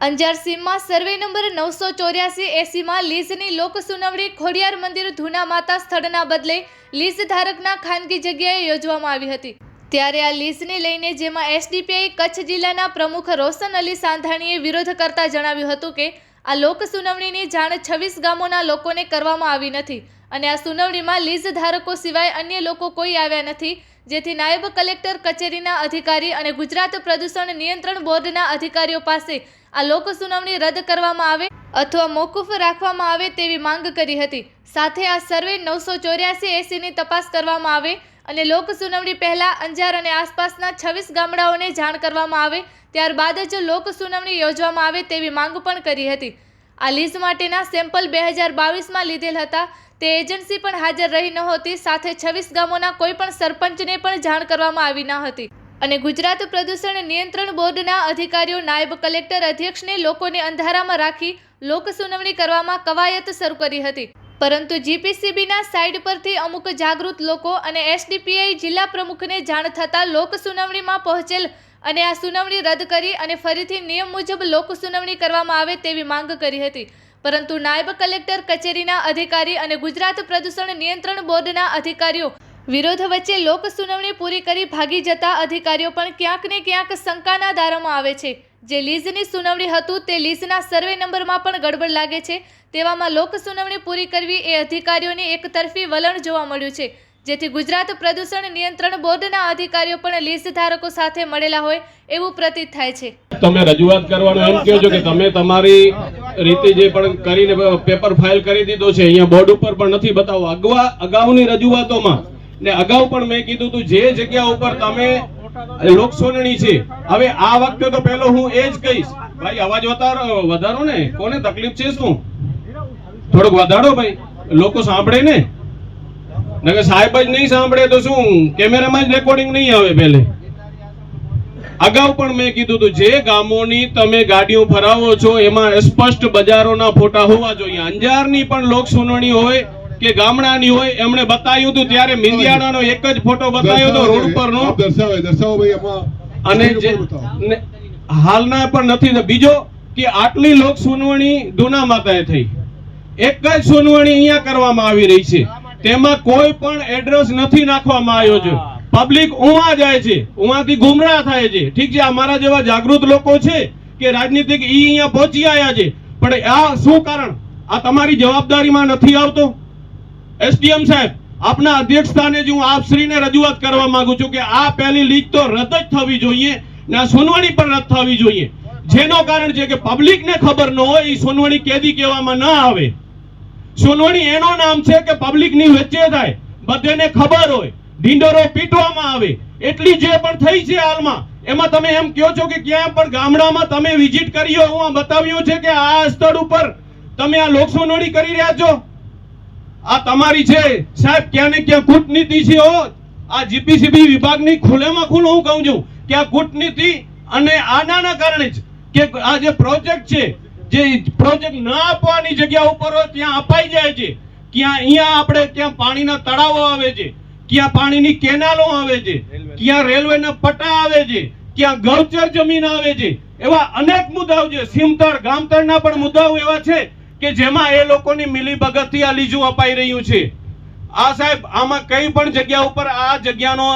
અંજાર સીમમાં survey number નવસો ચોર્યાસી એસીમાં લીઝની લોક સુનાવણી ખોડિયાર મંદિર ધૂના માતા સ્થળના બદલે લીઝ ધારકના ખાનગી જગ્યાએ યોજવામાં આવી હતી. ત્યારે આ લીઝને લઈને જેમાં એસડીપીઆઈ કચ્છ જિલ્લાના પ્રમુખ રોશન અલી સાંધાણીએ વિરોધ કરતા જણાવ્યું હતું કે આ લોક સુનાવણીની જાણ છવ્વીસ ગામોના લોકોને કરવામાં આવી નથી. અને આ સુનાવણીમાં લીઝ ધારકો સિવાય અન્ય લોકો કોઈ આવ્યા નથી, જેથી નાયબ કલેક્ટર કચેરીના અધિકારી અને ગુજરાત પ્રદૂષણ નિયંત્રણ બોર્ડના અધિકારીઓ પાસે આ લોક સુનાવણી રદ કરવામાં આવે અથવા મોકૂફ રાખવામાં આવે તેવી માંગ કરી હતી. સાથે આ સર્વે નવસો ચોર્યાસી એસીની તપાસ કરવામાં આવે અને લોક સુનાવણી પહેલાં અંજાર અને આસપાસના છવ્વીસ ગામડાઓને જાણ કરવામાં આવે, ત્યારબાદ જ લોક સુનાવણી યોજવામાં આવે તેવી માંગ પણ કરી હતી. આ લીઝ માટેના સેમ્પલ બે હજાર બાવીસમાં લીધેલ હતા. તે એજન્સી પણ હાજર રહી નહોતી. સાથે છવ્વીસ ગામોના કોઈપણ સરપંચને પણ જાણ કરવામાં આવી ન હતી. અને ગુજરાત પ્રદૂષણ નિયંત્રણ બોર્ડના અધિકારીઓ નાયબ કલેક્ટર અધ્યક્ષને લોકોને અંધારામાં રાખી લોકસુનાવણી કરવામાં કવાયત શરૂ કરી હતી. પરંતુ જીપીસીબીના સાઇડ પરથી અમુક જાગૃત લોકો અને એસડીપીઆઈ જિલ્લા પ્રમુખને જાણ થતાં લોક સુનાવણીમાં પહોંચેલ અને આ સુનાવણી રદ કરી અને ફરીથી નિયમ મુજબ લોક સુનાવણી કરવામાં આવે તેવી માંગ કરી હતી. પરંતુ નાયબ કલેક્ટર, કચેરીના અધિકારી અને ગુજરાત પ્રદૂષણ નિયંત્રણ બોર્ડના અધિકારીઓ વિરોધ વચ્ચે લોક સુનાવણી પૂરી કરી ભાગી જતા અધિકારીઓ પણ ક્યાંક ને ક્યાંક શંકાના દારોમાં આવે છે. જે લીઝની સુનાવણી હતું તે લીઝના સર્વે નંબરમાં પણ ગડબડ લાગે છે. તેવામાં લોક સુનાવણી પૂરી કરવી એ અધિકારીઓની એકતરફી વલણ જોવા મળ્યું છે. જેથી ગુજરાત પ્રદૂષણ નિયંત્રણ બોર્ડના અધિકારીઓ પણ લીઝ ધારકો સાથે મળેલા હોય એવું પ્રતીત થાય છે. તમે રજૂઆત કરવાનું એમ કહો છો કે તમે તમારી રીતે જે પણ કરીને પેપર ફાઇલ કરી દીધો છે, અહીંયા બોર્ડ ઉપર પણ નથી બતાવો. અગવા અગાઉની રજૂઆતોમાં ને અગાઉ પણ મેં કીધું હતું જે જગ્યા ઉપર તમે લોકસોનણી છે, હવે આ વખતે તો પહેલો હું એ જ કહીશ. ભાઈ, અવાજ વધારો ને? કોને તકલીફ છે શું? થોડોક વધારો ભાઈ. લોકો સાંભળે ને? સાહેબ જ નહીં સાંભળે તો શું, કેમેરામાં જ રેકોર્ડિંગ નહીં આવે પહેલે. અગાઉ પણ મેં કીધું હતું જે ગામોની તમે ગાડીઓ ફરાવો છો, એમાં સ્પષ્ટ બજારોના ફોટા હોવા જોઈએ. અંજારની પણ લોક સુનાવણી હોય કે ગામડાની હોય એમણે બતાવ્યું હતું ત્યારે મિંદિયાળાનો એક જ ફોટો બતાવ્યો હતો રોડ પરનો દર્શાવો દર્શાવો ભાઈ એમાં અને જે હાલના પણ નથી. બીજો કે આટલી લોક સુનવણી દુના માતાએ થઈ. એક જ સુનવણી અહીંયા કરવામાં આવી રહી છે. તેમાં કોઈ પણ એડ્રેસ નથી નાખવામાં આવ્યો છે. પબ્લિક ઉવા જાય છે. ઉવાથી ગુમરાહ થાય છે. ઠીક છે અમારા જેવા જાગૃત લોકો છે કે રાજનીતિક ઈ અહીંયા પહોંચી આવ્યા છે. પણ આ શું કારણ? આ તમારી જવાબદારીમાં નથી આવતો? એસડીએમ સાહેબ, આપના અધ્યક્ષ સ્થાને જ હું આપશ્રીને રજૂઆત કરવા માંગુ છું કે આ પહેલી લીક તો રદ જ થવી જોઈએ ને આ સુનાવણી પણ રદ થવી જોઈએ. જેનો કારણ છે કે પબ્લિકને ખબર ન હોય, એ સોનવણી કેદી કહેવામાં ન આવે. સુનાવણી એનો નામ છે કે પબ્લિકની વચ્ચે થાય, બધાને ખબર હોય, ઢીંડોરો પીટવામાં આવે. એટલી જે પણ થઈ છે હાલમાં, એમાં તમે એમ કહો છો કે ક્યાં પણ ગામડામાં તમે વિઝિટ કરી હું બતાવ્યું છે કે આ સ્થળ ઉપર તમે આ લોક સુનાવણી કરી રહ્યા છો. આ તમારી છે. સાહેબ ક્યાં ને ક્યાં કૂટનીતિ છે હો. આ જીપીસીબી વિભાગની ખુલ્લેમાં ખુલ્લું હું કહું છું. કે આ કૂટનીતિ અને આનાના કારણે જ કે આ જે પ્રોજેક્ટ છે જે પ્રોજેક્ટ ન આપવાની જગ્યા ઉપર હોય ત્યાં અપાઈ જાય છે. ક્યાં અહીંયા આપણે ત્યાં પાણીના તળાવો આવે છે. ક્યાં પાણીની કેનાલો આવે છે. ક્યાં રેલવેના પટ્ટા આવે છે. ક્યાં ગૌચર જમીન આવે છે. એવા અનેક મુદ્દાઓ છે. સીમતળ ગામતળના પણ મુદ્દાઓ એવા છે. કે જેમાં એ લોકોની મિલીભગતથી આ લીજું અપાઈ રહ્યું છે. આ સાહેબ, આમાં કઈ પણ જગ્યા ઉપર આ જગ્યાનો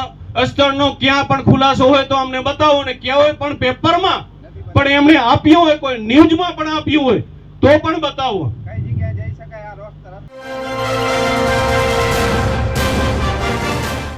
સ્થળનો ક્યાં પણ ખુલાસો હોય તો અમને બતાવો ને ક્યાં પણ પેપરમાં પણ એમણે આપ્યું હોય, કોઈ ન્યૂઝમાં પણ આપ્યું હોય તો પણ બતાવો. કઈ જગ્યાએ જઈ શકાય આ રોડ તરફ?